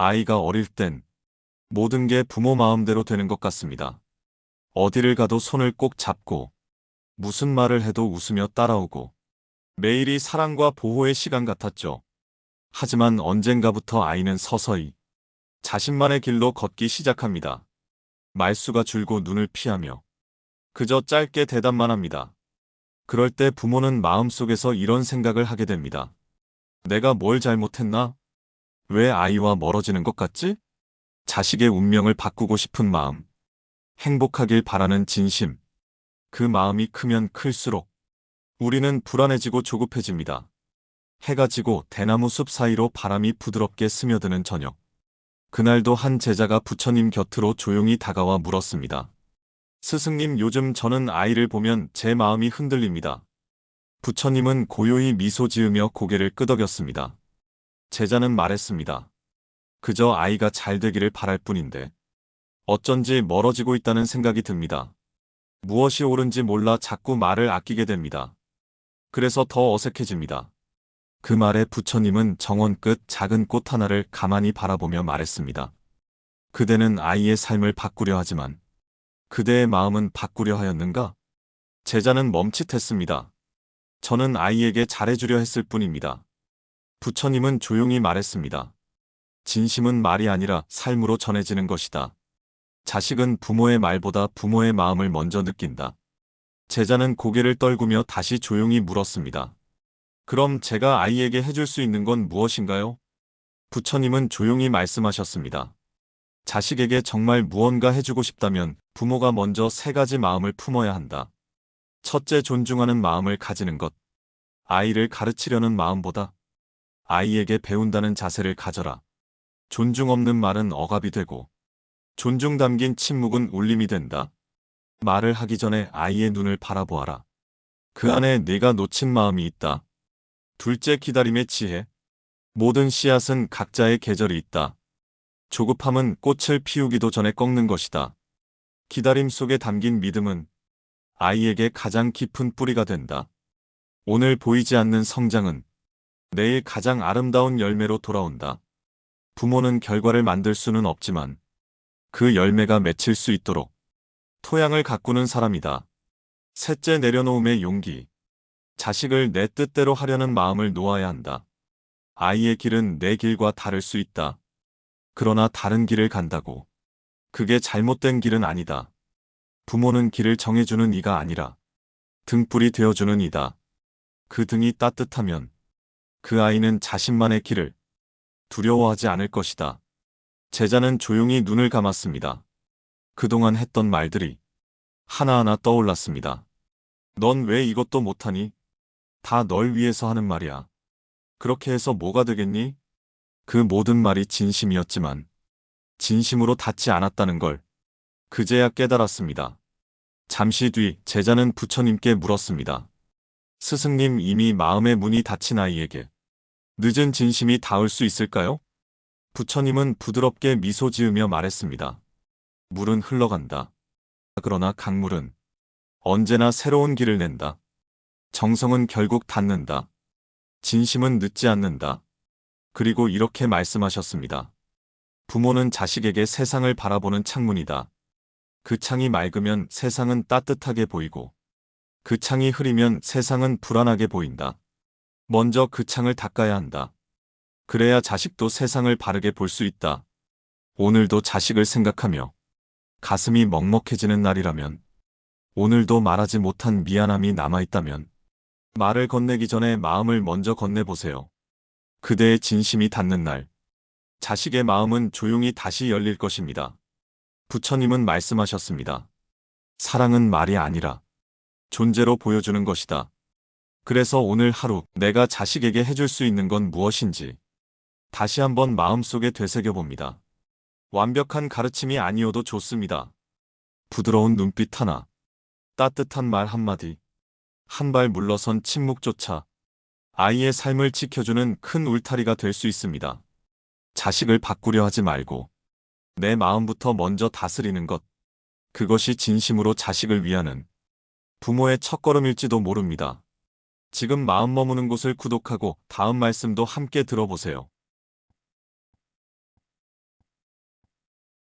아이가 어릴 땐 모든 게 부모 마음대로 되는 것 같습니다. 어디를 가도 손을 꼭 잡고 무슨 말을 해도 웃으며 따라오고 매일이 사랑과 보호의 시간 같았죠. 하지만 언젠가부터 아이는 서서히 자신만의 길로 걷기 시작합니다. 말수가 줄고 눈을 피하며 그저 짧게 대답만 합니다. 그럴 때 부모는 마음속에서 이런 생각을 하게 됩니다. 내가 뭘 잘못했나? 왜 아이와 멀어지는 것 같지? 자식의 운명을 바꾸고 싶은 마음, 행복하길 바라는 진심. 그 마음이 크면 클수록 우리는 불안해지고 조급해집니다. 해가 지고 대나무 숲 사이로 바람이 부드럽게 스며드는 저녁. 그날도 한 제자가 부처님 곁으로 조용히 다가와 물었습니다. 스승님 요즘 저는 아이를 보면 제 마음이 흔들립니다. 부처님은 고요히 미소 지으며 고개를 끄덕였습니다. 제자는 말했습니다. 그저 아이가 잘 되기를 바랄 뿐인데 어쩐지 멀어지고 있다는 생각이 듭니다. 무엇이 옳은지 몰라 자꾸 말을 아끼게 됩니다. 그래서 더 어색해집니다. 그 말에 부처님은 정원 끝 작은 꽃 하나를 가만히 바라보며 말했습니다. 그대는 아이의 삶을 바꾸려 하지만 그대의 마음은 바꾸려 하였는가? 제자는 멈칫했습니다. 저는 아이에게 잘해주려 했을 뿐입니다. 부처님은 조용히 말했습니다. 진심은 말이 아니라 삶으로 전해지는 것이다. 자식은 부모의 말보다 부모의 마음을 먼저 느낀다. 제자는 고개를 떨구며 다시 조용히 물었습니다. 그럼 제가 아이에게 해줄 수 있는 건 무엇인가요? 부처님은 조용히 말씀하셨습니다. 자식에게 정말 무언가 해주고 싶다면 부모가 먼저 세 가지 마음을 품어야 한다. 첫째 존중하는 마음을 가지는 것. 아이를 가르치려는 마음보다 아이에게 배운다는 자세를 가져라. 존중 없는 말은 억압이 되고 존중 담긴 침묵은 울림이 된다. 말을 하기 전에 아이의 눈을 바라보아라. 그 안에 내가 놓친 마음이 있다. 둘째 기다림의 지혜. 모든 씨앗은 각자의 계절이 있다. 조급함은 꽃을 피우기도 전에 꺾는 것이다. 기다림 속에 담긴 믿음은 아이에게 가장 깊은 뿌리가 된다. 오늘 보이지 않는 성장은 내일 가장 아름다운 열매로 돌아온다. 부모는 결과를 만들 수는 없지만 그 열매가 맺힐 수 있도록 토양을 가꾸는 사람이다. 셋째 내려놓음의 용기. 자식을 내 뜻대로 하려는 마음을 놓아야 한다. 아이의 길은 내 길과 다를 수 있다. 그러나 다른 길을 간다고. 그게 잘못된 길은 아니다. 부모는 길을 정해주는 이가 아니라 등불이 되어주는 이다. 그 등이 따뜻하면 그 아이는 자신만의 길을 두려워하지 않을 것이다. 제자는 조용히 눈을 감았습니다. 그동안 했던 말들이 하나하나 떠올랐습니다. 넌 왜 이것도 못하니? 다 널 위해서 하는 말이야. 그렇게 해서 뭐가 되겠니? 그 모든 말이 진심이었지만 진심으로 닿지 않았다는 걸 그제야 깨달았습니다. 잠시 뒤 제자는 부처님께 물었습니다. 스승님 이미 마음의 문이 닫힌 아이에게 늦은 진심이 닿을 수 있을까요? 부처님은 부드럽게 미소 지으며 말했습니다. 물은 흘러간다. 그러나 강물은 언제나 새로운 길을 낸다. 정성은 결국 닿는다. 진심은 늦지 않는다. 그리고 이렇게 말씀하셨습니다. 부모는 자식에게 세상을 바라보는 창문이다. 그 창이 맑으면 세상은 따뜻하게 보이고 그 창이 흐리면 세상은 불안하게 보인다. 먼저 그 창을 닦아야 한다. 그래야 자식도 세상을 바르게 볼 수 있다. 오늘도 자식을 생각하며 가슴이 먹먹해지는 날이라면 오늘도 말하지 못한 미안함이 남아있다면 말을 건네기 전에 마음을 먼저 건네보세요. 그대의 진심이 닿는 날 자식의 마음은 조용히 다시 열릴 것입니다. 부처님은 말씀하셨습니다. 사랑은 말이 아니라 존재로 보여주는 것이다. 그래서 오늘 하루 내가 자식에게 해줄 수 있는 건 무엇인지 다시 한번 마음속에 되새겨 봅니다. 완벽한 가르침이 아니어도 좋습니다. 부드러운 눈빛 하나, 따뜻한 말 한마디, 한 발 물러선 침묵조차 아이의 삶을 지켜주는 큰 울타리가 될 수 있습니다. 자식을 바꾸려 하지 말고 내 마음부터 먼저 다스리는 것. 그것이 진심으로 자식을 위하는 부모의 첫걸음일지도 모릅니다. 지금 마음 머무는 곳을 구독하고 다음 말씀도 함께 들어보세요.